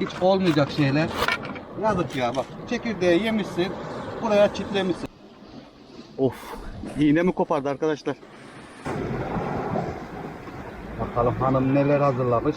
hiç olmayacak şeyler. Yazık ya bak çekirdeği yemişsin buraya çitlemişsin. Of iğne mi kopardı arkadaşlar? Bakalım hanım neler hazırlamış.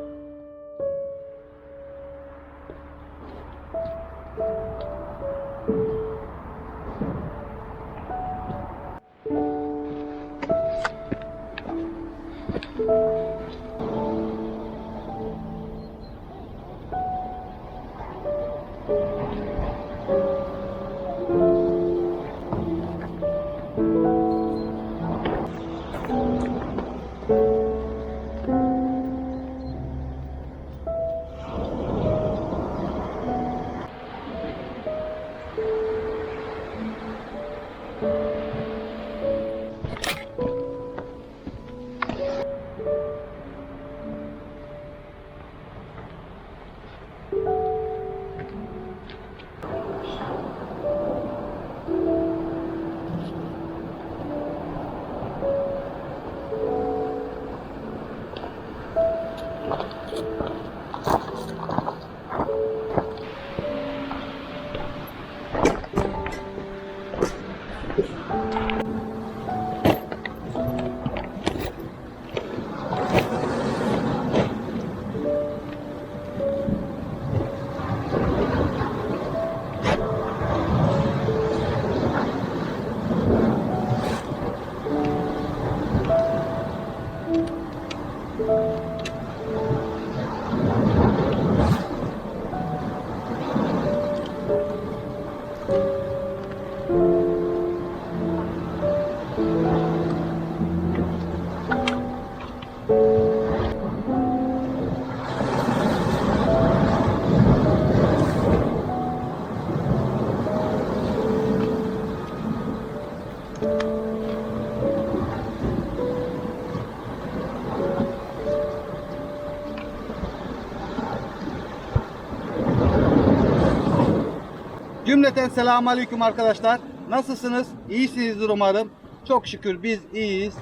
Cümleten selamun aleyküm arkadaşlar. Nasılsınız? İyisinizdir umarım. Çok şükür biz iyiyiz.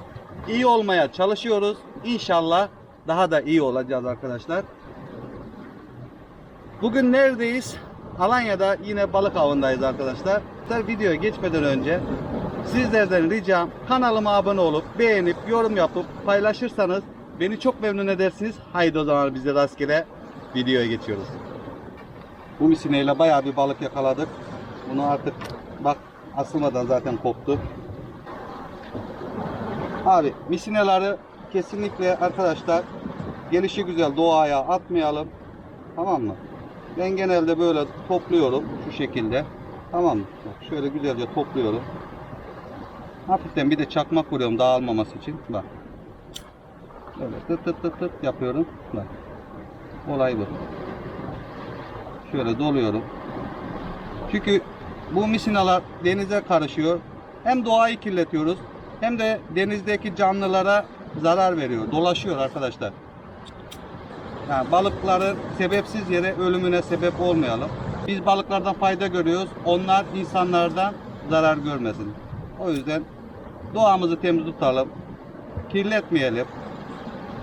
İyi olmaya çalışıyoruz. İnşallah daha da iyi olacağız arkadaşlar. Bugün neredeyiz? Alanya'da yine balık avındayız arkadaşlar. Videoya geçmeden önce sizlerden ricam kanalıma abone olup beğenip yorum yapıp paylaşırsanız beni çok memnun edersiniz. Haydi o zaman bize rastgele videoya geçiyoruz. Bu misineyle bayağı bir balık yakaladık. Bunu artık bak asılmadan zaten koptu. Abi misineleri kesinlikle arkadaşlar gelişi güzel doğaya atmayalım. Tamam mı? Ben genelde böyle topluyorum şu şekilde. Tamam mı? Bak şöyle güzelce topluyorum. Hafiften bir de çakmak vuruyorum dağılmaması için. Bak. Böyle tıt tıt tıt tıt yapıyorum. Bak. Olay bu. Şöyle doluyorum. Çünkü bu misinalar denize karışıyor. Hem doğayı kirletiyoruz hem de denizdeki canlılara zarar veriyor. Dolaşıyor arkadaşlar. Yani balıkların sebepsiz yere ölümüne sebep olmayalım. Biz balıklardan fayda görüyoruz. Onlar insanlardan zarar görmesin. O yüzden doğamızı temiz tutalım. Kirletmeyelim.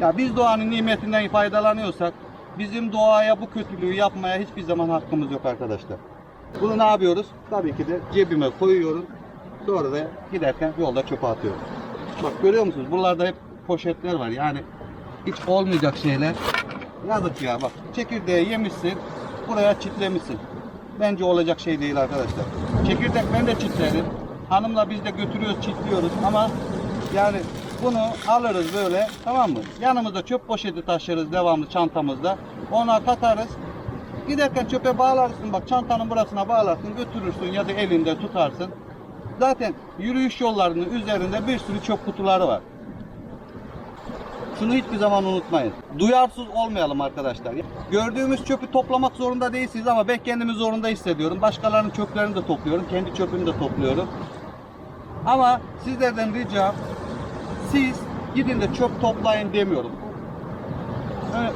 Ya biz doğanın nimetinden faydalanıyorsak bizim doğaya bu kötülüğü yapmaya hiçbir zaman hakkımız yok arkadaşlar. Bunu ne yapıyoruz? Tabii ki de cebime koyuyorum. Sonra da giderken yolda çöpe atıyorum. Bak görüyor musunuz? Buralarda hep poşetler var. Yani hiç olmayacak şeyler. Yazık ya bak. Çekirdeği yemişsin. Buraya çitlemişsin. Bence olacak şey değil arkadaşlar. Çekirdek ben de çitlerim. Hanımla biz de götürüyoruz, çitliyoruz ama yani bunu alırız böyle tamam mı? Yanımızda çöp poşeti taşırız devamlı çantamızda. Ona katarız. Giderken çöpe bağlarsın bak çantanın burasına bağlarsın götürürsün ya da elinde tutarsın. Zaten yürüyüş yollarının üzerinde bir sürü çöp kutuları var. Şunu hiçbir zaman unutmayın. Duyarsız olmayalım arkadaşlar. Gördüğümüz çöpü toplamak zorunda değilsiniz ama ben kendimi zorunda hissediyorum. Başkalarının çöplerini de topluyorum. Kendi çöpümü de topluyorum. Ama sizlerden ricam siz gidin de çöp toplayın demiyorum.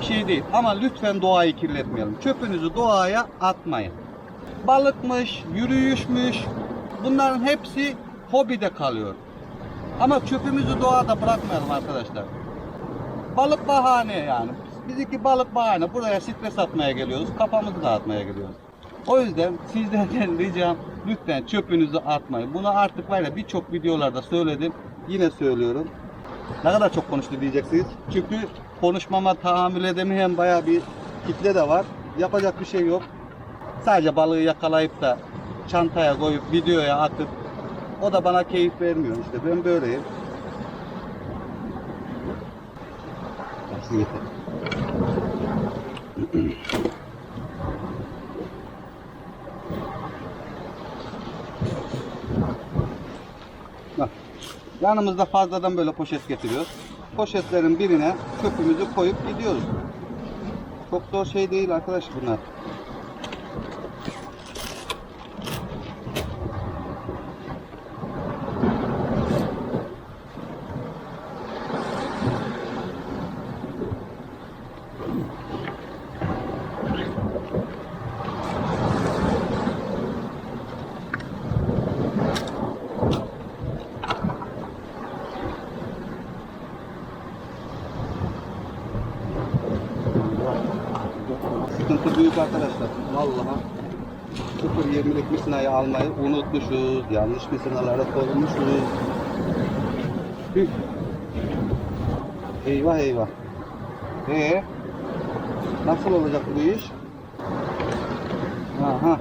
Şey değil. Ama lütfen doğayı kirletmeyelim. Çöpünüzü doğaya atmayın. Balıkmış, yürüyüşmüş bunların hepsi hobide kalıyor. Ama çöpümüzü doğada bırakmayalım arkadaşlar. Balık bahane yani. Bizimki balık bahane. Buraya stres atmaya geliyoruz. Kafamızı dağıtmaya geliyoruz. O yüzden sizlerden ricam lütfen çöpünüzü atmayın. Bunu artık var ya birçok videolarda söyledim. Yine söylüyorum. Ne kadar çok konuştu diyeceksiniz. Çünkü konuşmama tahammül edemeyen bayağı bir kitle de var. Yapacak bir şey yok. Sadece balığı yakalayıp da çantaya koyup videoya atıp o da bana keyif vermiyor işte. Ben böyleyim. Yeter? Yanımızda fazladan böyle poşet getiriyoruz. Poşetlerin birine çöpümüzü koyup gidiyoruz. Çok zor şey değil arkadaş bunlar. Sıkıntı büyük arkadaşlar. Vallahi. Sıfır 20'lik misinayı almayı unutmuşuz. Yanlış misinalara koymuşuz. Tüh. Eyvah eyvah. Ee, nasıl olacak bu iş? Aha. Aha.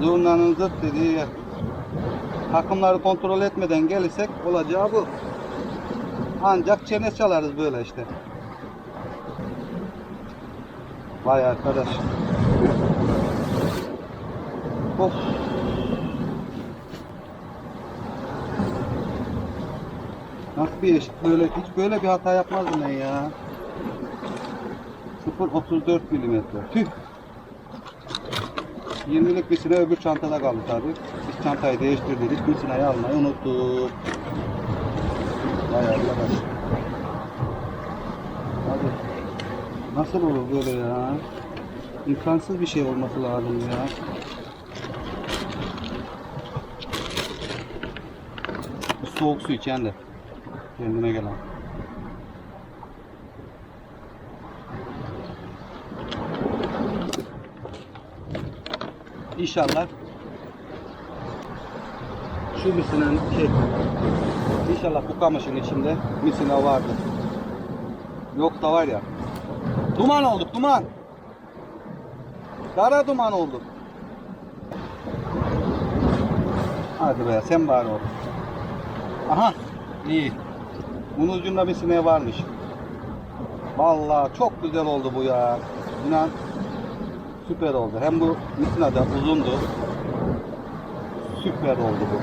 Zurnanın zırt dediği yer. Takımları kontrol etmeden gelirsek olacağı bu. Ancak çene çalarız böyle işte. Vay arkadaş. Of. Nasıl bir eşit böyle hiç böyle bir hata yapmazdım ben ya. 0.34 milimetre. Tüh. 20'lik bir sıra öbür çantada kaldı tabi. Biz çantayı değiştirdik. Bir sırayı almayı unuttuk. Vay arkadaş. Hadi. Nasıl olur böyle ya? İmkansız bir şey olması lazım ya. Soğuk su içen de. Kendine gelen. İnşallah şu misinin şey İnşallah bu kamışın içinde misina vardır. Yoksa var ya Duman olduk duman. Kara duman olduk. Hadi be sen bari ol. Aha iyi. Bunun bir sineği varmış. Vallahi çok güzel oldu bu ya. İnan süper oldu. Hem bu misina da uzundu. Süper oldu bu.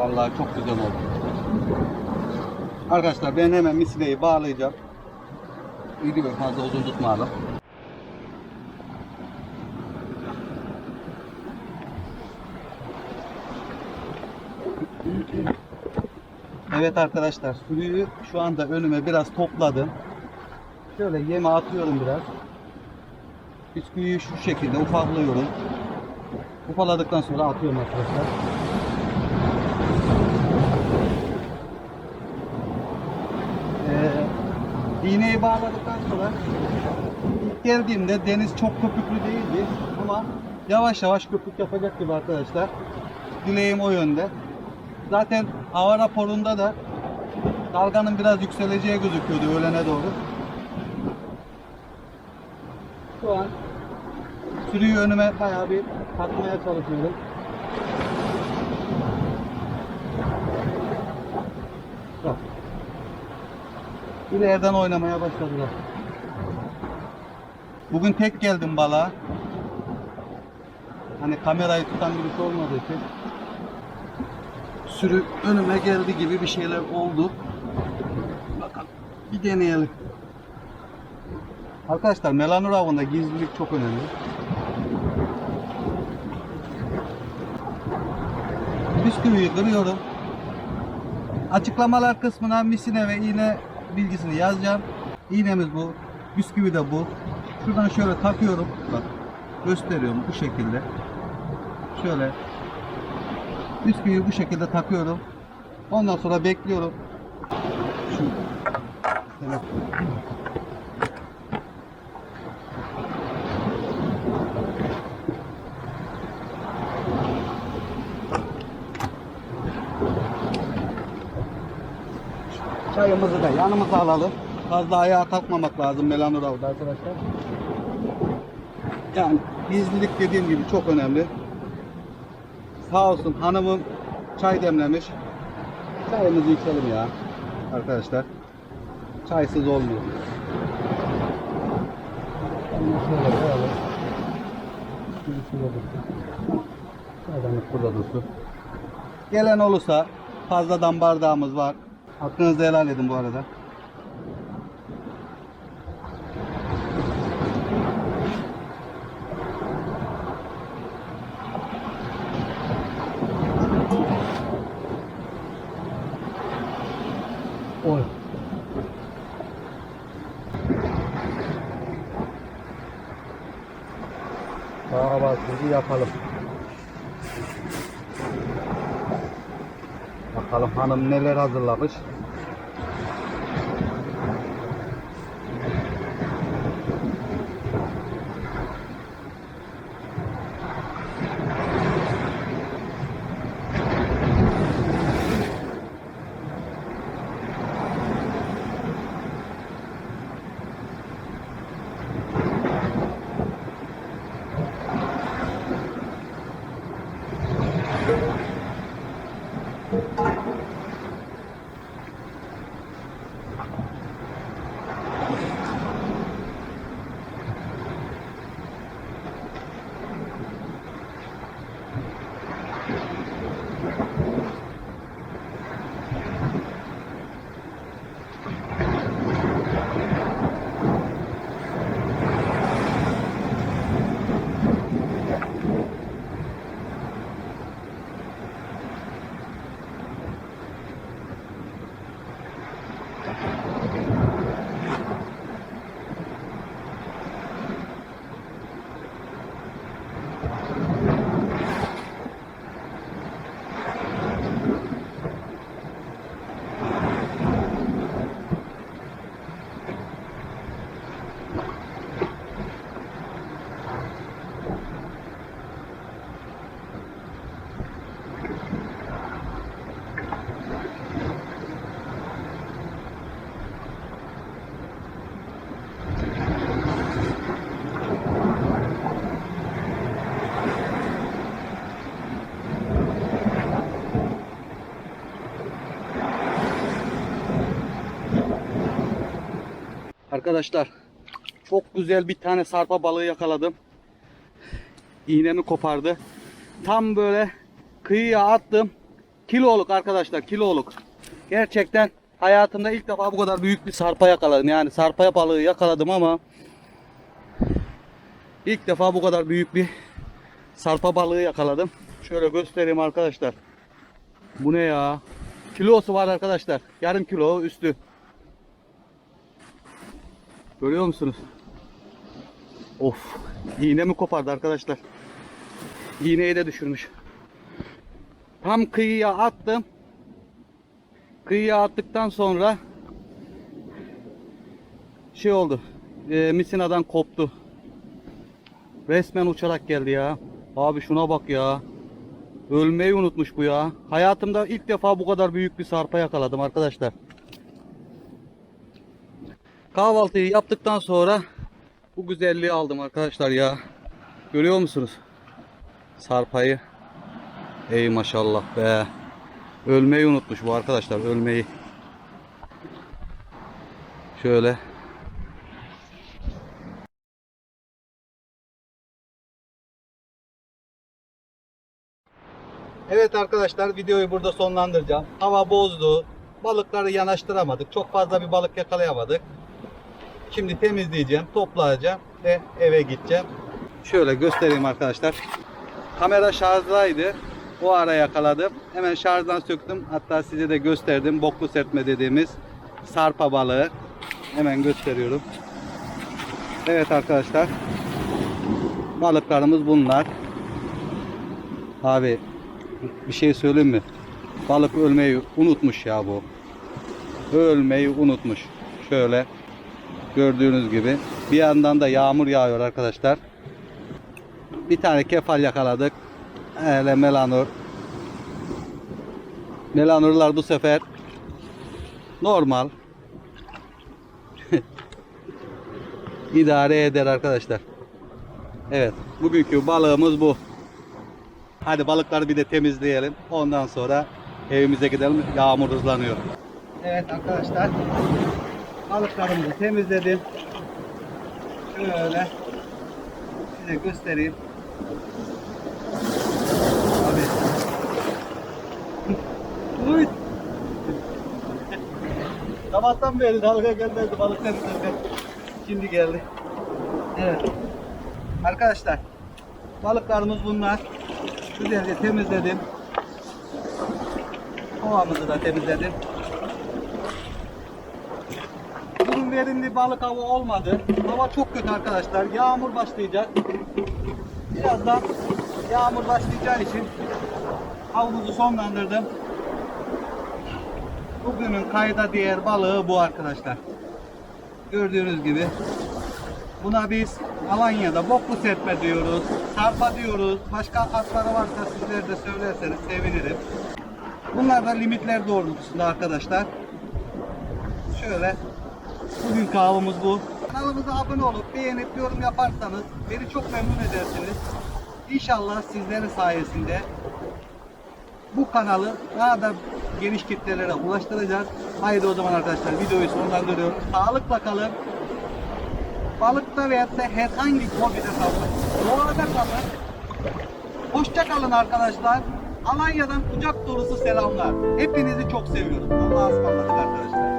Vallahi çok güzel oldu. Arkadaşlar ben hemen misineyi bağlayacağım. İyi ve fazla uzun tutmayalım. Evet arkadaşlar sürüyü şu anda önüme biraz topladım. Şöyle yeme atıyorum biraz. Bisküviyi şu şekilde ufaklıyorum. Ufaladıktan sonra atıyorum arkadaşlar. Ee, bağladıktan sonra ilk geldiğimde deniz çok köpüklü değildi ama yavaş yavaş köpük yapacak gibi arkadaşlar. Dileğim o yönde. Zaten hava raporunda da dalganın biraz yükseleceği gözüküyordu öğlene doğru. Şu an sürüyü önüme bayağı bir takmaya çalışıyorum. Bak. İleriden oynamaya başladılar. Bugün tek geldim balığa. Hani kamerayı tutan birisi olmadığı için. Sürü önüme geldi gibi bir şeyler oldu. Bakalım bir deneyelim. Arkadaşlar melanur avında gizlilik çok önemli. Bisküviyi kırıyorum. Açıklamalar kısmına misine ve iğne bilgisini yazacağım. İğnemiz bu. Bisküvi de bu. Şuradan şöyle takıyorum. Bak gösteriyorum bu şekilde. Şöyle bisküviyi bu şekilde takıyorum. Ondan sonra bekliyorum. Şu Evet. Çayımızı da yanımıza alalım. Fazla ayağa kalkmamak lazım melanur avda arkadaşlar. Yani gizlilik dediğim gibi çok önemli. Sağ olsun hanımım çay demlemiş. Çayımızı içelim ya arkadaşlar. Çaysız olmuyor. Şöyle koyalım. Çaydanlık burada dursun. Gelen olursa fazladan bardağımız var. Hakkınızı helal edin bu arada. Oy. Kahvaltıyı yapalım. Bakalım hanım neler hazırlamış. Arkadaşlar çok güzel bir tane sarpa balığı yakaladım. İğnemi kopardı. Tam böyle kıyıya attım. Kiloluk arkadaşlar kiloluk. Gerçekten hayatımda ilk defa bu kadar büyük bir sarpa yakaladım. Yani sarpa balığı yakaladım ama ilk defa bu kadar büyük bir sarpa balığı yakaladım. Şöyle göstereyim arkadaşlar. Bu ne ya? Kilosu var arkadaşlar. Yarım kilo üstü. Görüyor musunuz? Of. İğne mi kopardı arkadaşlar? İğneyi de düşürmüş. Tam kıyıya attım. Kıyıya attıktan sonra şey oldu. E, misinadan koptu. Resmen uçarak geldi ya. Abi şuna bak ya. Ölmeyi unutmuş bu ya. Hayatımda ilk defa bu kadar büyük bir sarpa yakaladım arkadaşlar. Kahvaltıyı yaptıktan sonra bu güzelliği aldım arkadaşlar ya. Görüyor musunuz? Sarpayı. Ey maşallah be. Ölmeyi unutmuş bu arkadaşlar ölmeyi. Şöyle. Evet arkadaşlar videoyu burada sonlandıracağım. Hava bozdu. Balıkları yanaştıramadık. Çok fazla bir balık yakalayamadık. Şimdi temizleyeceğim, toplayacağım ve eve gideceğim. Şöyle göstereyim arkadaşlar. Kamera şarjdaydı. O ara yakaladım. Hemen şarjdan söktüm. Hatta size de gösterdim. Boklu sertme dediğimiz sarpa balığı. Hemen gösteriyorum. Evet arkadaşlar. Balıklarımız bunlar. Abi bir şey söyleyeyim mi? Balık ölmeyi unutmuş ya bu. Ölmeyi unutmuş. Şöyle gördüğünüz gibi. Bir yandan da yağmur yağıyor arkadaşlar. Bir tane kefal yakaladık. Hele melanur. Melanurlar bu sefer normal. İdare eder arkadaşlar. Evet, bugünkü balığımız bu. Hadi balıkları bir de temizleyelim. Ondan sonra evimize gidelim. Yağmur hızlanıyor. Evet arkadaşlar. Balıklarımızı temizledim. Şöyle size göstereyim. Abi. Uy. Sabahtan beri dalga gelmezdi balık temizledi. Şimdi geldi. Evet. Arkadaşlar balıklarımız bunlar. Güzelce temizledim. Kovamızı da temizledim. Verimli balık avı olmadı. Hava çok kötü arkadaşlar. Yağmur başlayacak. Birazdan yağmur başlayacağı için avımızı sonlandırdım. Bugünün kayda değer balığı bu arkadaşlar. Gördüğünüz gibi. Buna biz Alanya'da boklu serpme diyoruz, sarpa diyoruz. Başka adları varsa sizler de söylerseniz sevinirim. Bunlar da limitler doğrultusunda arkadaşlar. Şöyle bugünkü avımız bu. Kanalımıza abone olup beğenip yorum yaparsanız beni çok memnun edersiniz. İnşallah sizlerin sayesinde bu kanalı daha da geniş kitlelere ulaştıracağız. Haydi o zaman arkadaşlar videoyu sonlandırıyorum. Sağlıkla kalın. Balıkta veyahut da herhangi hobide kalın. Doğada kalın. Hoşça kalın arkadaşlar. Alanya'dan kucak dolusu selamlar. Hepinizi çok seviyorum. Allah'a ısmarladık arkadaşlar.